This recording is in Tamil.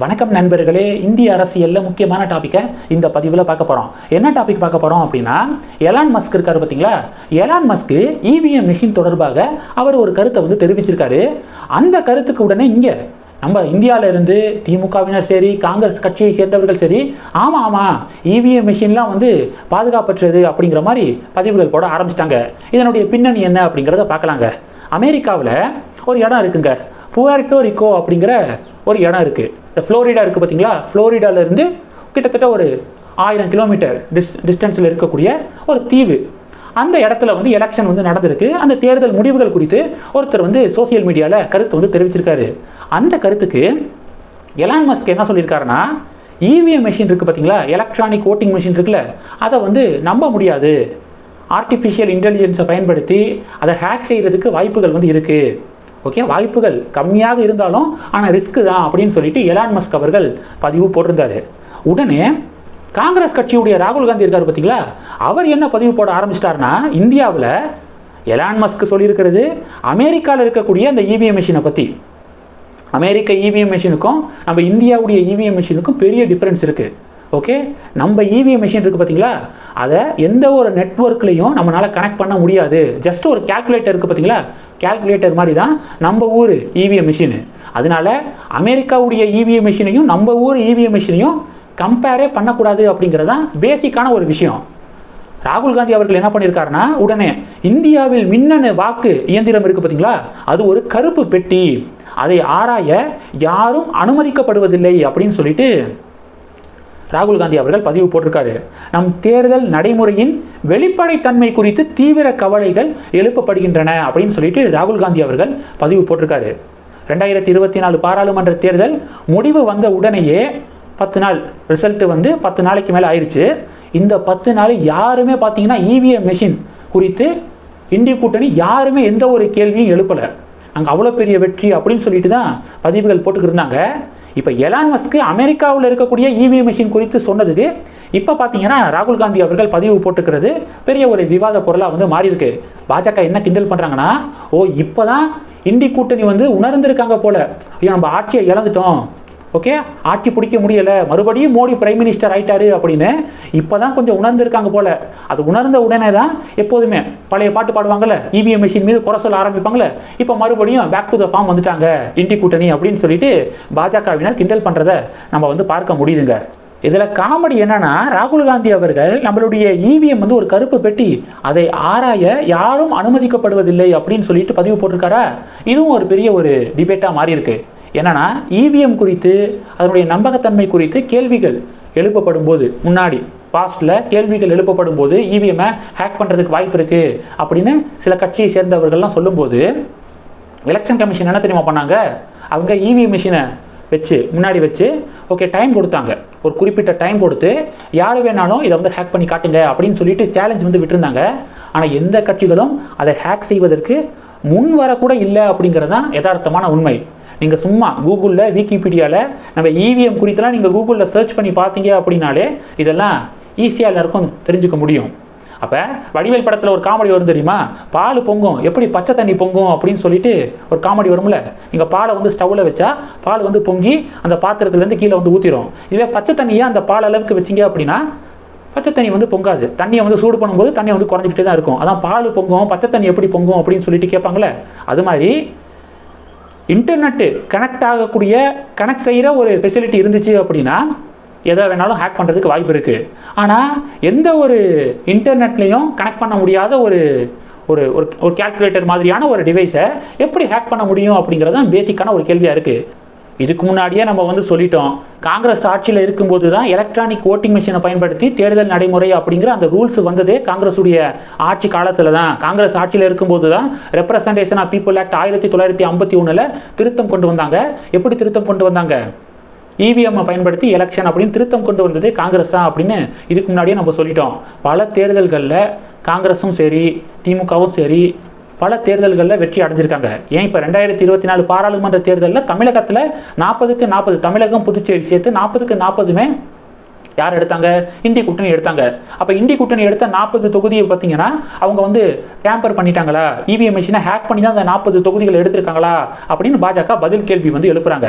வணக்கம் நண்பர்களே இந்திய அரசியலில் முக்கியமான டாப்பிக்கை இந்த பதிவில் பார்க்க போகிறோம் என்ன டாபிக் பார்க்க போகிறோம் அப்படின்னா எலான் மஸ்க் இருக்காரு பார்த்தீங்களா? எலான் மஸ்க்கு இவிஎம் மிஷின் தொடர்பாக அவர் ஒரு கருத்தை வந்து தெரிவிச்சிருக்காரு. அந்த கருத்துக்கு உடனே இங்கே நம்ம இந்தியாவில் இருந்து திமுகவினர் சரி காங்கிரஸ் கட்சியை சேர்ந்தவர்கள் சரி ஆமாம் ஆமாம் இவிஎம் மிஷின்லாம் வந்து பாதுகாப்பற்றது அப்படிங்கிற மாதிரி பதிவுகள் போட ஆரம்பிச்சிட்டாங்க. இதனுடைய பின்னணி என்ன அப்படிங்கிறத பார்க்கலாங்க. அமெரிக்காவில் ஒரு இடம் இருக்குங்க. புவர்டோ ரிக்கோ அப்படிங்கிற ஒரு இடம் இருக்குது இந்த ஃப்ளோரிடா இருக்குது பார்த்தீங்களா ஃப்ளோரிடாலேருந்து கிட்டத்தட்ட ஒரு ஆயிரம் கிலோமீட்டர் டிஸ் டிஸ்டன்ஸில் இருக்கக்கூடிய ஒரு தீவு. அந்த இடத்துல வந்து எலெக்ஷன் வந்து நடந்திருக்கு. அந்த தேர்தல் முடிவுகள் குறித்து ஒருத்தர் வந்து சோசியல் மீடியாவில் கருத்து வந்து தெரிவிச்சிருக்காரு. அந்த கருத்துக்கு எலான் மஸ்க் என்ன சொல்லியிருக்காருன்னா இவிஎம் மிஷின் இருக்குது பார்த்தீங்களா எலக்ட்ரானிக் ஓட்டிங் மிஷின் இருக்குல்ல அதை வந்து நம்ப முடியாது. ஆர்டிஃபிஷியல் இன்டெலிஜென்ஸை பயன்படுத்தி அதை ஹேக் செய்கிறதுக்கு வாய்ப்புகள் வந்து இருக்குது ஓகே வாய்ப்புகள் கம்மியாக இருந்தாலும் ஆனால் ரிஸ்க்கு தான் அப்படின்னு சொல்லிட்டு எலான் மஸ்க் அவர்கள் பதிவு போட்டிருந்தாரு. உடனே காங்கிரஸ் கட்சியுடைய ராகுல் காந்தி இருக்கார் பார்த்தீங்களா? அவர் என்ன பதிவு போட ஆரம்பிச்சிட்டாருன்னா இந்தியாவில் எலான் மஸ்க் சொல்லியிருக்கிறது அமெரிக்காவில் இருக்கக்கூடிய அந்த இவிஎம் மிஷினை பற்றி அமெரிக்க இவிஎம் மிஷினுக்கும் நம்ம இந்தியாவுடைய இவிஎம் மிஷினுக்கும் பெரிய டிஃப்ரென்ஸ் இருக்குது ஓகே நம்ம இவிஎம் மிஷின் இருக்குது பார்த்தீங்களா அதை எந்த ஒரு நெட்ஒர்க்லையும் நம்மளால் கனெக்ட் பண்ண முடியாது. ஜஸ்ட் ஒரு கேல்குலேட்டர் இருக்குது பார்த்தீங்களா கேல்குலேட்டர் மாதிரி தான் நம்ம ஊர் இவிஎம் மிஷின் அதனால அமெரிக்காவுடைய இவிஎம் மிஷினையும் நம்ம ஊர் இவிஎம் மிஷினையும் கம்பேரே பண்ணக்கூடாது அப்படிங்கிறது தான் பேசிக்கான ஒரு விஷயம். ராகுல் காந்தி அவர்கள் என்ன பண்ணியிருக்காருன்னா உடனே இந்தியாவில் மின்னணு வாக்கு இயந்திரம் இருக்குது பார்த்தீங்களா அது ஒரு கருப்பு பெட்டி. அதை ஆராய யாரும் அனுமதிக்கப்படுவதில்லை அப்படின்னு சொல்லிட்டு ராகுல் காந்தி அவர்கள் பதிவு போட்டிருக்காரு. நம் தேர்தல் நடைமுறையின் வெளிப்படைத்தன்மை குறித்து தீவிர கவலைகள் எழுப்பப்படுகின்றன அப்படின்னு சொல்லிட்டு ராகுல் காந்தி அவர்கள் பதிவு போட்டிருக்காரு. ரெண்டாயிரத்தி இருபத்தி நாலு பாராளுமன்ற தேர்தல் முடிவு வந்த உடனேயே பத்து நாள் ரிசல்ட்டு வந்து பத்து நாளைக்கு மேலே ஆயிடுச்சு இந்த பத்து நாள் யாருமே பார்த்தீங்கன்னா இவிஎம் மெஷின் குறித்து இந்திய கூட்டணி யாருமே எந்த ஒரு கேள்வியும் எழுப்பலை. அங்கே அவ்வளோ பெரிய வெற்றி அப்படின்னு சொல்லிட்டு தான் பதிவுகள் போட்டுக்கிருந்தாங்க இப்போ எலான் மஸ்க்கு அமெரிக்காவில் இருக்கக்கூடிய இவிஎம் மிஷின் குறித்து சொன்னதுக்கு இப்போ பார்த்தீங்கன்னா ராகுல் காந்தி அவர்கள் பதிவு போட்டுக்கிறது பெரிய ஒரு விவாத பொருளாக வந்து மாறி இருக்கு பாஜக என்ன கிண்டல் பண்ணுறாங்கன்னா ஓ இப்போ தான் இந்தி கூட்டணி வந்து உணர்ந்திருக்காங்க போல. ஐயோ நம்ம ஆட்சியை இழந்துட்டோம். ஓகே ஆட்சி பிடிக்க முடியலை. மறுபடியும் மோடி பிரைம் மினிஸ்டர் ஆயிட்டாரு அப்படின்னு இப்போ தான் கொஞ்சம் உணர்ந்திருக்காங்க போல. அது உணர்ந்த உடனே தான் எப்போதுமே பழைய பாட்டு பாடுவாங்கல்ல இவிஎம் மிஷின் மீது குறை சொல்ல ஆரம்பிப்பாங்கல்ல. இப்போ மறுபடியும் பேக் டு த ஃபார்ம் வந்துட்டாங்க. இண்டி கூட்டணி அப்படின்னு சொல்லிட்டு பாஜகவினர் கிண்டல் பண்ணுறதை நம்ம வந்து பார்க்க முடியுதுங்க. இதில் காமெடி என்னன்னா ராகுல் காந்தி அவர்கள் நம்மளுடைய இவிஎம் வந்து ஒரு கருப்பு பெட்டி அதை ஆராய யாரும் அனுமதிக்கப்படுவதில்லை அப்படின்னு சொல்லிட்டு பதிவு போட்டிருக்காரா? இதுவும் ஒரு பெரிய ஒரு டிபேட்டாக மாறியிருக்கு. என்னன்னா இவிஎம் குறித்து அதனுடைய நம்பகத்தன்மை குறித்து கேள்விகள் எழுப்பப்படும் போது முன்னாடி பாஸ்டில் கேள்விகள் எழுப்பப்படும் போது இவிஎம்மை ஹேக் பண்ணுறதுக்கு வாய்ப்பு இருக்குது அப்படின்னு சில கட்சியை சேர்ந்தவர்கள்லாம் சொல்லும்போது எலெக்ஷன் கமிஷன் என்ன தெரியுமா பண்ணாங்க? அவங்க இவிஎம் மிஷினை வச்சு முன்னாடி வச்சு ஓகே டைம் கொடுத்தாங்க. ஒரு குறிப்பிட்ட டைம் கொடுத்து யார் வேணாலும் இதை வந்து ஹேக் பண்ணி காட்டுங்க அப்படின்னு சொல்லிட்டு சேலஞ்ச் வந்து விட்டுருந்தாங்க. ஆனால் எந்த கட்சிகளும் அதை ஹேக் செய்வதற்கு முன் வரக்கூட இல்லை அப்படிங்கிறது தான் யதார்த்தமான உண்மை. நீங்கள் சும்மா கூகுளில் விக்கிபீடியாவில் நம்ம இவிஎம் குறித்தெல்லாம் நீங்கள் கூகுளில் சர்ச் பண்ணி பார்த்தீங்க அப்படின்னாலே இதெல்லாம் ஈஸியாக எல்லாருக்கும் தெரிஞ்சுக்க முடியும். அப்போ வடிவேல் படத்தில் ஒரு காமெடி வரும் தெரியுமா? பால் பொங்கும். எப்படி பச்சை தண்ணி பொங்கும் அப்படின்னு சொல்லிட்டு ஒரு காமெடி வரும்ல? நீங்கள் பாலை வந்து ஸ்டவ்வில் வச்சா பால் வந்து பொங்கி அந்த பாத்திரத்துலேருந்து கீழே வந்து ஊற்றிடும் இதுவே பச்சை தண்ணியை அந்த பால் அளவுக்கு வச்சிங்க அப்படின்னா பச்சை தண்ணி வந்து பொங்காது. தண்ணியை வந்து சூடு பண்ணும்போது தண்ணி வந்து குறைஞ்சிக்கிட்டே தான் இருக்கும். அதான் பால் பொங்கும் பச்சை தண்ணி எப்படி பொங்கும் அப்படின்னு சொல்லிட்டு கேட்பாங்களே அது மாதிரி இன்டர்நெட்டு கனெக்ட் ஆகக்கூடிய கனெக்ட் செய்கிற ஒரு ஃபெசிலிட்டி இருந்துச்சு அப்படின்னா எதை வேணாலும் ஹேக் பண்ணுறதுக்கு வாய்ப்பு இருக்குது ஆனால் எந்த ஒரு இன்டர்நெட்லேயும் கனெக்ட் பண்ண முடியாத ஒரு ஒரு ஒரு ஒரு கேல்குலேட்டர் மாதிரியான ஒரு டிவைஸை எப்படி ஹேக் பண்ண முடியும் அப்படிங்கிறது தான் பேசிக்கான ஒரு கேள்வியாக இருக்குது இதுக்கு முன்னாடியே நம்ம வந்து சொல்லிட்டோம் காங்கிரஸ் ஆட்சியில் இருக்கும்போது தான் எலக்ட்ரானிக் ஓட்டிங் மிஷினை பயன்படுத்தி தேர்தல் நடைமுறை அப்படிங்கிற அந்த ரூல்ஸ் வந்ததே காங்கிரஸுடைய ஆட்சி காலத்தில் தான் காங்கிரஸ் ஆட்சியில் இருக்கும்போது தான் ரெப்ரசன்டேஷன் ஆஃப் பீப்புள் ஆக்ட் ஆயிரத்தி தொள்ளாயிரத்தி ஐம்பத்தி ஒன்றில் திருத்தம் கொண்டு வந்தாங்க. எப்படி திருத்தம் கொண்டு வந்தாங்க? இவிஎம் பயன்படுத்தி எலெக்ஷன் அப்படின்னு திருத்தம் கொண்டு வந்தது காங்கிரஸ் தான் அப்படின்னு இதுக்கு முன்னாடியே நம்ம சொல்லிட்டோம். பல தேர்தல்களில் காங்கிரஸும் சரி திமுகவும் சரி பல தேர்தல்களில் வெற்றி அடைஞ்சிருக்காங்க. ஏன் இப்போ ரெண்டாயிரத்தி இருபத்தி நாலு பாராளுமன்ற தேர்தலில் தமிழகத்தில் நாற்பதுக்கு நாற்பது தமிழகம் புதுச்சேரி சேர்த்து நாற்பதுக்கு நாற்பதுமே யார் எடுத்தாங்க? இந்தி கூட்டணி எடுத்தாங்க. அப்போ இந்தி கூட்டணி எடுத்த நாற்பது தொகுதியை பார்த்தீங்கன்னா அவங்க வந்து டேம்பர் பண்ணிட்டாங்களா? இவிஎம் மிஷினை ஹேக் பண்ணி தான் அந்த நாற்பது தொகுதிகள் எடுத்திருக்காங்களா? அப்படின்னு பாஜக பதில் கேள்வி வந்து எழுப்புறாங்க.